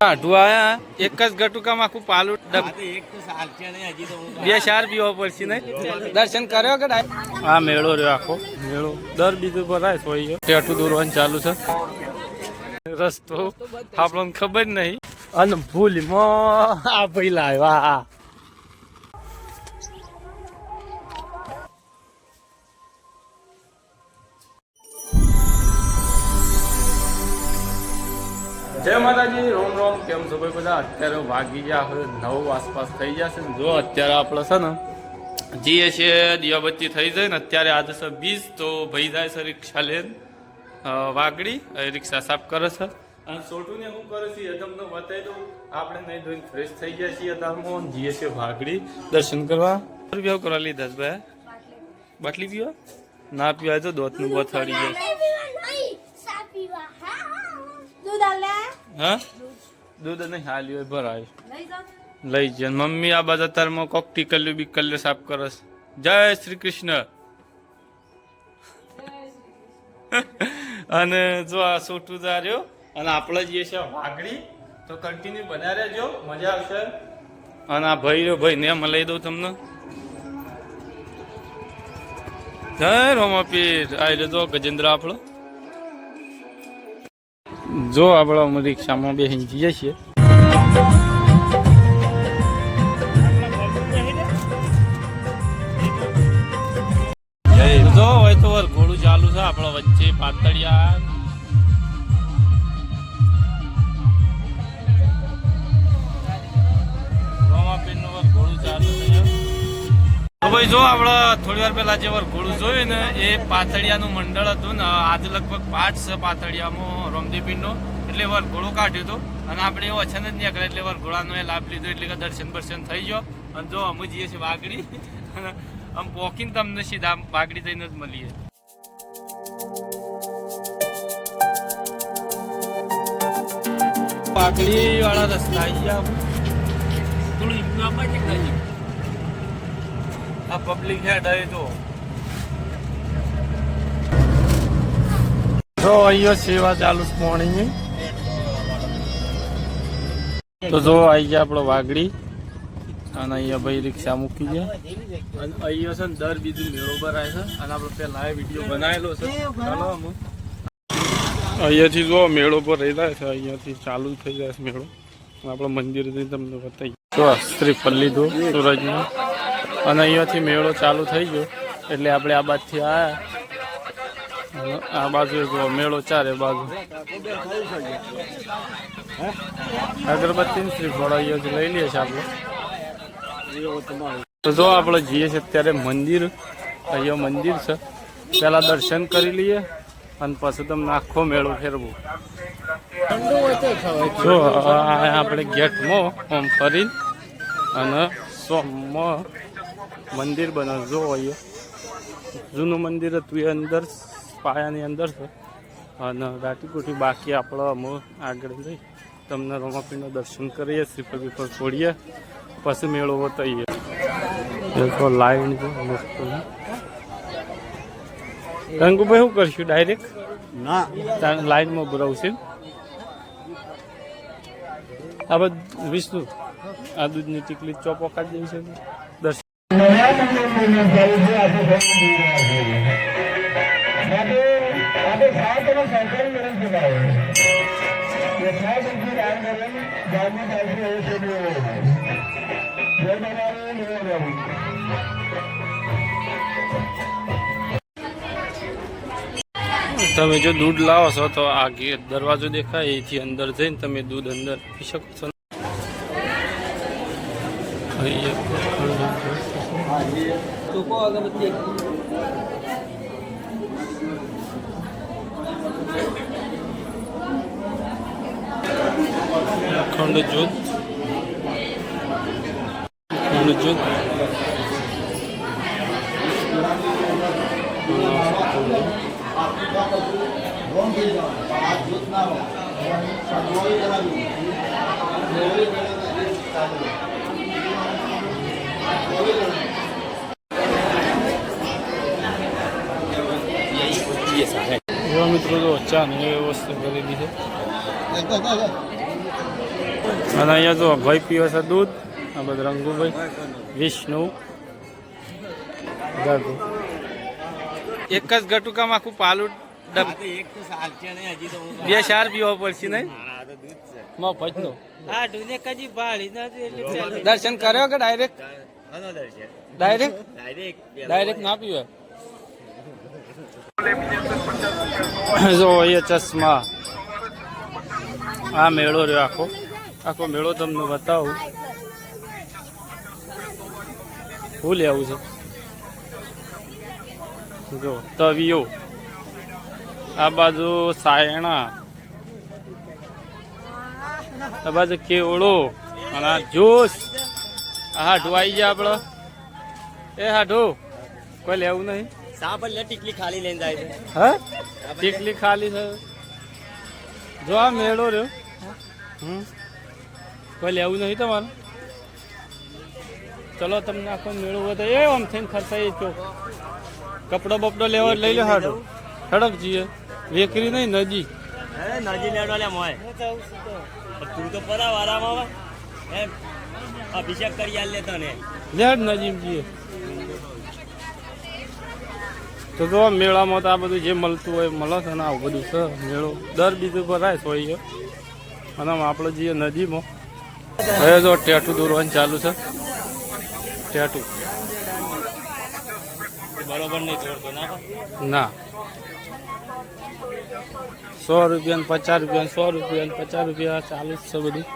આઢું એક જ ગટુકામાં આખું પાલું બે ચાર પીવા પડશે ને દર્શન કર્યો કે ડાય? આ મેળો રહ્યો આખો. મેળો. દર બીજું ભરાય હોય ગયો. ટેટુ દોરવાનું ચાલુ છે. રસ્તો આપણને ખબર નહીં. અને ભૂલમાં આ ભાઈ લાવ્યા જય માતાજી રોમ રોમ કેમ છો ભાઈ બધા? અત્યારે વાગી ગયા હવે નવ આસપાસ થઈ જશે ને જો અત્યારે આપણે છે ને જઈએ છીએ દિવાબત્તી થઈ જાય ને અત્યારે આજે છે બીજ તો ભાઈ જાય છે રિક્ષા લઈને વાગડી રિક્ષા સાફ કરે છે. અને સોટું ને હું કરે છે એ તમને બતાવી દઉં. આપણે નહીં ધોઈને ફ્રેશ થઈ ગયા છીએ અત્યારમાં જઈએ છીએ વાગડી. દર્શન કરવા. વ્યવ કરવા લીધા છે ભાઈ. બાટલી પીવા ના પીવાય તો દોતનું બથાડી જાય. હા? દૂધ નહીં હાલી હોય ભરાય લઈ જ લઈ મમ્મી આ બધા તારમાં કોક ટીકલ્યું બીકલ્યું સાફ કરસ જય શ્રી કૃષ્ણ. અને જો આ સોટું ધાર્યો અને આપણે જે છે વાઘડી. તો કન્ટિન્યુ બના રહેજો. મજા આવશે. અને આ ભાઈ રહ્યો ભાઈ ને લઈ દઉં તમને. જય રોમાપીર. આ રહ્યો જો ગજેન્દ્ર આપણો જો આપણે અમે રિક્ષામાં બેસીને જઈએ છીએ. જો હોય તો વરઘોડું ચાલુ છે આપણા વચ્ચે પાતળિયા. તો ભાઈ જો આપણે થોડી વાર પહેલાં જે વરઘોડું જોયું ને, એ પાતળિયાનું મંડળ હતું ને, આજે લગભગ પાંચ છે પાતળિયામાં એટલે એટલે ઘોડો કાઢ્યું હતું અને આપણે એવું અચાનક નીકળે એટલે વરઘોડાનો એ લાભ લીધો, એટલે કે દર્શન બર્શન થઈ ગયો. અને જો અમે જઈએ છીએ વાગડી આમ પોકીને તમને સીધા વાઘડી જઈને જ મળીએ. પાકડી વાળા રસ્તા આવી ગયા થોડું આ પબ્લિક હેડ હવે તો જો અહીંયા સેવા ચાલુ મોર્નિંગ તો જો આવી ગયા આપણો વાગડી અને અહીંયા ભાઈ રિક્ષા મૂકી ગયા. અને અહીંયા છે ને દર બીજું મેળો ભરાય છે. અને આપણે પહેલા વીડિયો બનાવેલો છે. ચાલો અહીંયાથી જો મેળો પર રહી જાય છે. અહીંયાથી ચાલુ થઈ જાય છે મેળો. આપણે મંદિરથી તમને બતાવી જો શ્રીફળ લીધું સૂરજનું અને અહીંયાથી મેળો ચાલુ થઈ ગયો. એટલે આપણે આ બાજુથી આવ્યા આ બાજુ જો મેળો ચારે બાજુ. અગરબત્તી શ્રી શ્રીફળ અહીંયાથી લઈ લઈએ છીએ આપણે. તો જો આપણે જઈએ છીએ અત્યારે મંદિર. અહીંયા મંદિર છે. પહેલા દર્શન કરી લઈએ અને પછી તમને આખો મેળો ફેરવો. જો આપણે ગેટમાં આમ ફરીને અને સોમમાં મંદિર જો અહીંયા જૂનું મંદિર હતું એ અંદર પાયાની અંદર છે. અને રાટીકુટી બાકી આપણે અમે આગળ જઈ તમને રમાપીના દર્શન કરીએ શ્રીફળ બીફળ છોડીએ પછી મેળો વતાવીએ દેખો લાઈન છે મસ્ત રંગુભાઈ શું કરશું? ડાયરેક્ટ ના. લાઈનમાં ભરાવશે આ બધું વિષ્ણુ આ દૂધની ટીકલી ચોપો કાઢી દેવી છે. તમે જો દૂધ લાવો છો તો આ દરવાજો દેખાય, એથી અંદર જઈને તમે દૂધ અંદર પી શકો છો. चोको अगरबत्ती खंड जोत खंड जोत Thank you. અખંડ જ્યોત એવા મિત્રો તો ચા ને એ વસ્તુ કરેલી છે અને અહીંયા જો ભાઈ પીવે છે દૂધ આ બધા રંગુભાઈ વિષ્ણુ. એક જ ગટુકામાં આખું પાલું બે ચાર પીવા પડશે નહીં. દર્શન કર્યો કે ડાયરેક્ટ? ડાયરેક્ટ? ડાયરેક્ટ ડાયરેક્ટ ના પીવે જો એ ચશ્મા. આ મેળો રહ્યો આખો. આખો મેળો તમને બતાવું. શું લેવું છે? જો, તવિયો. આ બાજુ સાયણા. આ બાજુ કેવડો અને આ જ્યુસ. આ હાઢું આવી ગયા આપણો. એ હાઢું કોઈ લેવું નહીં. સાપ એટલે ટીકલી ખાલી લઈને જાય છે. હા? ટીકલી ખાલી છે. જો આ મેળો રહ્યો. હમ. કોઈ લેવું નહીં તમારે. ચલો તમને આખો મેળો તો એ આમ થઈને ખર્ચાઈ ચો કપડો બપડો લેવા લઈ લો હાડો. સડક જઈએ વેકરી નહીં નદી નજી લેડો લે મોય. તો. તું પરા વારામાં અભિષેક કરી આલે તને. લેડ નજીમ જઈએ તો જો મેળામાં તો આ બધું જે મળતું હોય મળે છે ને આવું બધું છે મેળો. દર બીજું ભરાય છે. હોય અને આમ આપણે જઈએ નદીમાં હવે જો ટેટુ દોરવાનું ચાલુ છે. ટેટુ. બરોબર નહીં ના સો રૂપિયા પચાસ રૂપિયા સો રૂપિયા પચાસ રૂપિયા ચાલુ જ છે બધું.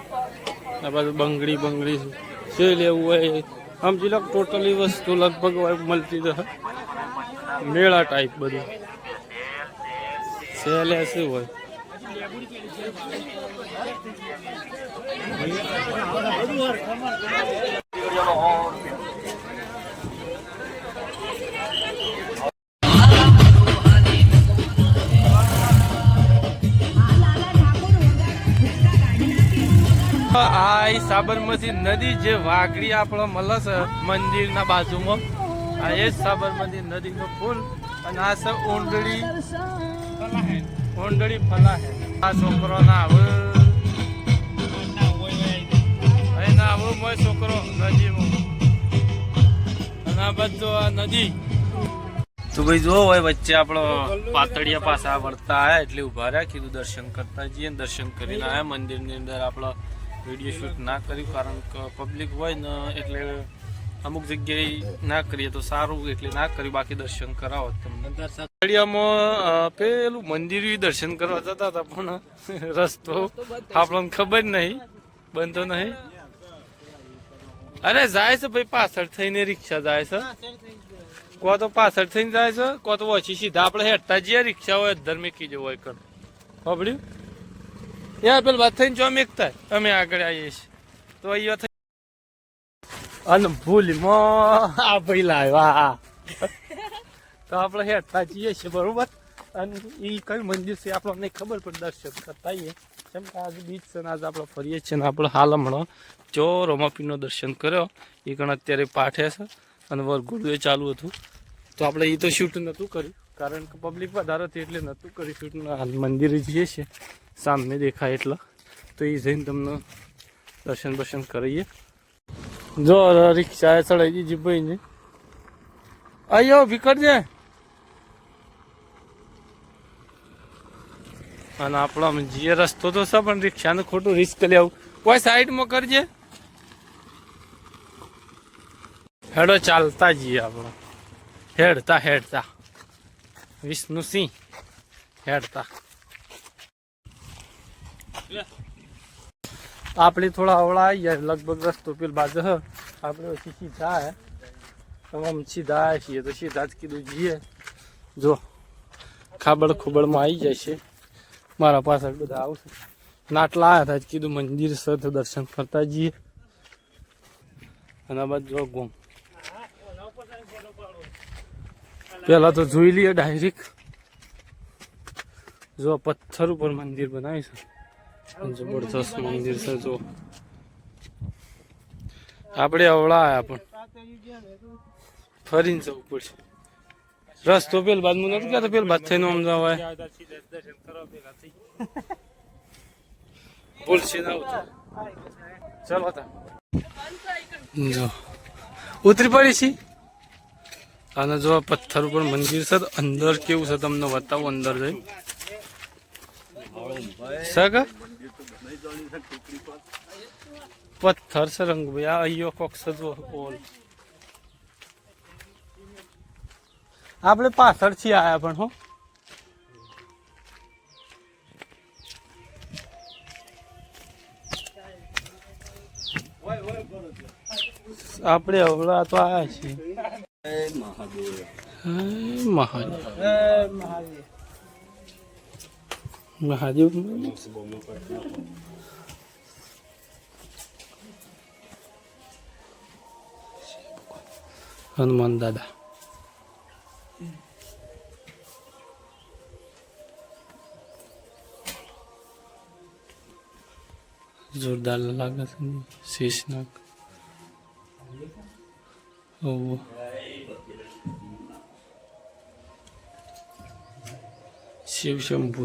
આ બાજુ બંગડી બંગડી છે. જે લેવું હોય સમજી લો ટોટલી વસ્તુ લગભગ મળતી રહે મેળા ટાઈપ બધું. સેલે શું હોય? આ સાબરમતી નદી જે વાઘડી આપણો મળે છે મંદિરના બાજુમાં. આ એ જ સાબરમતી ફૂલ પુલ અને આ છે ઊંડળી ઊંડળી ફલાહે. આ છોકરો ના આવે. અહીં ના આવું મોય છોકરો નદીમાં અને આ બધું આ નદી. તો ભાઈ હોય વચ્ચે આપણો પાતળિયા પાસા વળતા આયા એટલે ઊભા રહ્યા. કીધું દર્શન કરતા જઈએ દર્શન કરીને આયા. મંદિરની અંદર આપણો વીડિયો શૂટ ના કર્યું કારણ કે પબ્લિક હોય ને એટલે અમુક જગ્યાએ ના કરીએ તો સારું એટલે ના કર્યું. બાકી દર્શન કરાવો તમને. પેલું મંદિર દર્શન કરવા જતા હતા પણ રસ્તો આપણને ખબર નહીં. બનતો નહીં. અરે જાય છે ભાઈ પાછળ થઈને રિક્ષા જાય છે. કો તો પાછળ થઈને જાય છે કો તો ઓછી સીધા આપણે હેઠતા જઈએ રિક્ષા હોય અધર કીજો જવું હોય કર ખબડ્યું યાર પેલું વાત થઈને જો મેકતા અમે આગળ આવીએ છીએ. તો અહીંયા થઈ અને ભૂલમાં આ ભાઈ લાવ્યા તો આપણે હેઠતા જઈએ છીએ, બરોબર? અને એ કયું મંદિર છે આપણને નહીં ખબર, પણ દર્શન કરતા આવીએ. કેમ કે આજે બીચ છે ને, આજે આપણે ફરીએ છીએ ને, આપણે હાલ હમણાં જો રોમાપીરનો દર્શન કર્યો. એ કણ અત્યારે પાઠે છે અને વરઘોડું ચાલુ હતું. તો આપણે એ તો શૂટ નહોતું કર્યું, કારણ કે પબ્લિક વધારે હતી એટલે નહોતું કર્યું શૂટ હાલ મંદિરે જઈએ છીએ. સામે દેખાય એટલે. તો એ જઈને તમને દર્શન બર્શન કરીએ. જો રિક્ષા ચડાઈ દીધી ભાઈને. અયો ભીકરજે અને આપણો જે રસ્તો તો છે, પણ રિક્ષાનું ખોટું રિસ્ક લેવું કોઈ સાઈડમાં કરજે. હેડો, ચાલતા જઈએ આપણો. હેડતા હેડતા. વિષ્ણુસિંહ હેડતા. આપણે થોડા અવળા આવી જાય, લગભગ રસ્તો પેલ બાજુ આપણે પછી સીધા હે. આમ સીધા આવ્યા છીએ તો સીધા જ કીધું જઈએ. જો, ખાબડ ખુબડમાં આવી જાય છે. મારા પાછળ બધા આવશે. નાટલા આવ્યા હતા કીધું મંદિર છે દર્શન કરતા જઈએ. અને બાદ જો ગોમ. પેલા તો જોઈ લઈએ ડાયરેક્ટ. જો પથ્થર ઉપર મંદિર બનાવ્યું છે. જબરદસ્ત મંદિર છે જો આપણે અવળા આયા પણ. ફરીને જવું પડશે. રસ્તો પેલ બાદ મને નથી કહેતો પેલ બાદ થઈને આમ જવાય. ભૂલશે ના આવતું ચલો તા જો. ઉતરી પડી છી. અને જો પથ્થર ઉપર મંદિર છે તો અંદર કેવું છે તમને બતાવું અંદર જઈ. સગ પથ્થર છે ભાઈ. આ અહીંયા કોક સજવો ઓલ. આપણે પાછળથી આયા પણ હો. આપણે અવળા તો આયા છીએ. હે, મહાદેવ. મહાદેવ. હનુમાન દાદા જોરદાર લાગે છે શેષનાગ ઓહ શિવ શંભુ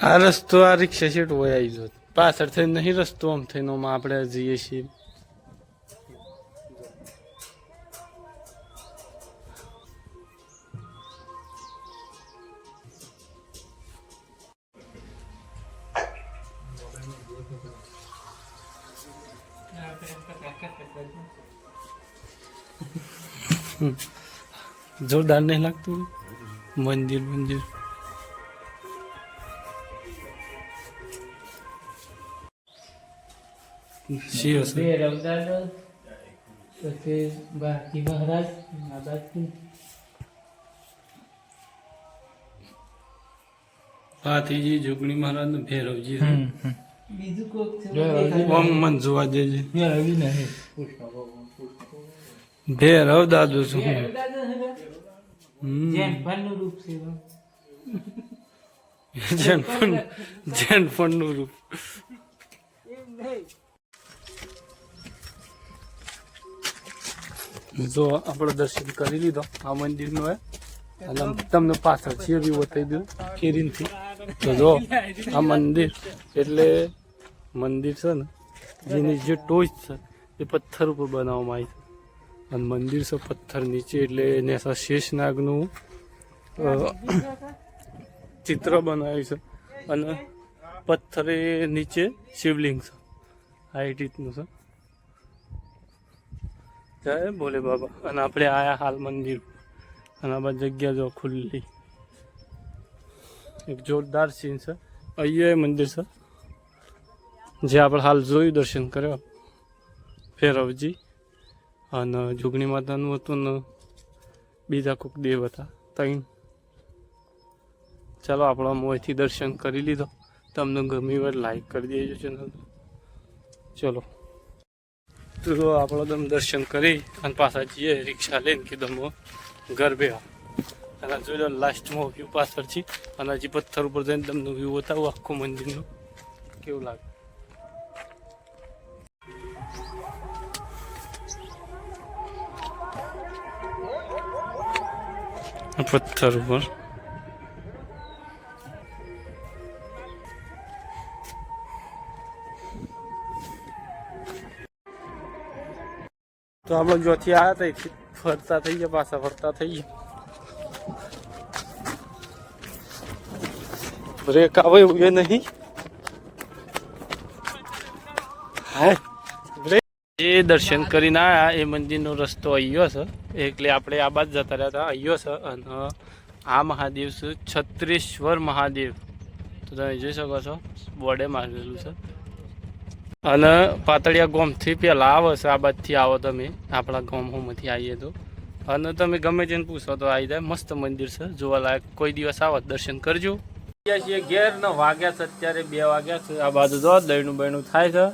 આ રસ્તો, આ રિક્ષા સીટ હોય આવી જો પાછળ થઈને નહીં, રસ્તો આમ થઈને આમ આપણે જઈએ છીએ. જોરદાર નહીં લાગતું? મંદિર મંદિર. શિવ બે રવદાદો પછી બાકી મહારાજ આ હાથીજી જોગણી મહારાજનું ભેરવજી. બીજું કોક ઓમ મન જોવા દેજે. રવિ નહીં. ભૈરવ દાદુ છું હું. ફળ. જેન ફળનું રૂપ છે એમાં. જેન ફળ- જેન ફળનું રૂપ. જો આપણે દર્શન કરી લીધો. આ મંદિરનો હે. અને તમને પાછળ છે બી બતાવી દઉં કેરીનથી તો જો, આ મંદિર એટલે મંદિર છે ને, જેની જે ટોચ છે, એ પથ્થર ઉપર બનાવવામાં આવી છે. અને મંદિર છે પથ્થર નીચે એટલે એને શેષનાગનું ચિત્ર બનાવ્યું છે. અને પથ્થરે નીચે શિવલિંગ છે. આ રીતનું છે. જય ભોલે બાબા. અને આપણે આયા હાલ મંદિર અને આ જગ્યા જો ખુલ્લી. એક જોરદાર સીન છે. અહીંયા મંદિર છે. જે આપણે હાલ જોયું દર્શન કર્યો. ફેરવજી અને જુગણી માતાનું હતું ને બીજા કોઈક દેવ હતા. ત્રણ. ચાલો આપણા મોંથી દર્શન કરી લીધો. તમને ગમી વાર લાઈક કરી દેજો ચેનલ ચલો. તો આપણે તમે દર્શન કરી અને પાછા જઈએ, રિક્ષા લઈને કીધું ઘર બે અને જોઈ લો લાસ્ટમાં વ્યૂ પાછળથી. અને હજી પથ્થર ઉપર જઈને તમને વ્યૂ બતાવું, આખું મંદિરનું. કેવું લાગે? પથ્થર ઉપર. તો આપણે જોથી આવ્યા હતા અહીંથી ફરતા થઈ ગયા, પાછા ફરતા થઈ ગયા. બ્રેક આવે એવું એ નહીં. એ દર્શન કરીને આવ્યા એ મંદિરનો રસ્તો અહીંયો છે. એટલે આપણે આ બાદ જતા રહ્યા હતા, અહીંયો છે. અને આ મહાદેવ છે છત્રીશ્વર મહાદેવ. તો તમે જોઈ શકો છો, બોર્ડે મારેલું છે. અને પાતળિયા ગામથી પહેલાં આવે છે આ બાજથી આવો તમે. આપણા ગામમાંથી આવીએ તો. અને તમે ગમે તેને પૂછો તો આવી જાય. મસ્ત મંદિર છે જોવાલાયક. કોઈ દિવસ આવો દર્શન કરજો. છીએ ઘેર ને વાગ્યા છે અત્યારે બે વાગ્યા છે. આ બાજુ જો દહીનું બહેનું થાય છે.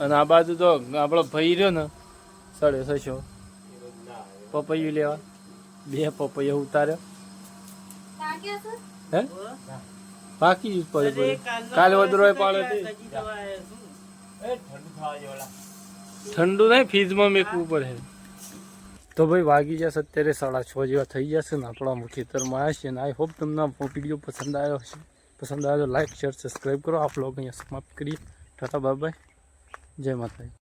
અને આ બાજુ તો આપણો ભાઈ રહ્યો ને સડે થશો પપૈયું લેવા. બે પપૈયા ઉતાર્યો. હે? બાકી જ પડે કાલે વધરો પાડે ઠંડુ નહીં ફ્રીજમાં મેકવું પડે તો ભાઈ વાગી જશે અત્યારે સાડા છ જેવા થઈ જશે ને, આપણા ખેતરમાં આવ્યા છે ને આઈ હોપ તમને વીડિયો પસંદ આવ્યો હશે. પસંદ આવ્યો તો લાઈક શેર સબસ્ક્રાઈબ કરો. આપ લોકો અહીંયા સમાપ્ત કરીએ. ટાટા બાય બાય જય માતાજી.